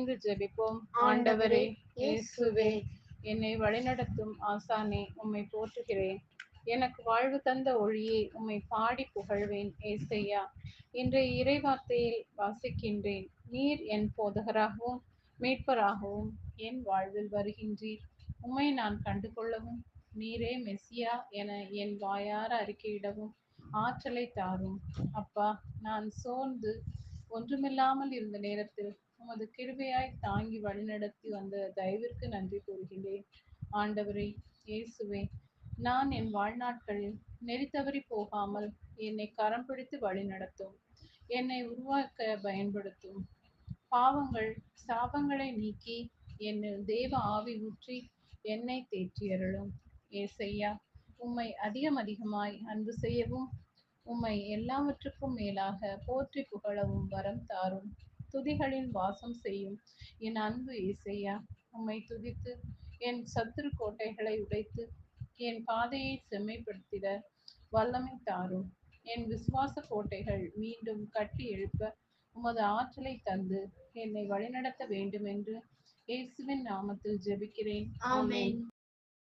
இணைந்து ஜெபிப்போம். ஆண்டவரே, இயேசுவே என்னை வழிநடத்தும் ஆசானே உம்மை போற்றுகிறேன். எனக்கு வாழ்வு தந்த ஒளியே உம்மை பாடி புகழ்வேன் ஏசையா. இன்றைய இறைவார்த்தையில் வாசிக்கின்றேன். நீர் என் போதகராகவும் மீட்பராகவும் என் வாழ்வில் வருகின்றீர். உம்மை நான் கண்டுகொள்ளவும் நீரே மெஸ்ஸியா என என் வாயார அறிக்கையிடவும் ஆற்றலை தாரும். அப்பா நான் சோர்ந்து ஒன்றுமில்லாமல் இருந்த நேரத்தில் உமது கிருபையாய் தாங்கி வழிநடத்தி வந்த தயவிற்கு நன்றி கூறுகின்றேன். ஆண்டவரே இயேசுவே நான் என் வாழ்நாட்களில் நெறி தவறி போகாமல் என்னை கரம் பிடித்து வழிநடத்தும். என்னை உருவாக்க பயன்படுத்தும். பாவங்கள் சாபங்களை நீக்கி என்னில் தேவ ஆவி ஊற்றி என்னை தேற்றியருளும். ஏசையா உம்மை அதிகம் அதிகமாய் அன்பு செய்யவும் உம்மை எல்லாவற்றுக்கும் மேலாக போற்றி புகழவும் வரம் தாரும். துதிகளின் வாசம் செய்யும். என் அன்பு இசையா உம்மை துதித்து என் சத்துரு கோட்டைகளை உடைத்து என் பாதையை செம்மைப்படுத்திட வல்லமை தாரும். என் விசுவாச கோட்டைகள் மீண்டும் கட்டி எழுப்ப உமது ஆற்றலை தந்து என்னை வழிநடத்த வேண்டும் என்று இயேசுவின் நாமத்தில் ஜெபிக்கிறேன். ஆமேன்.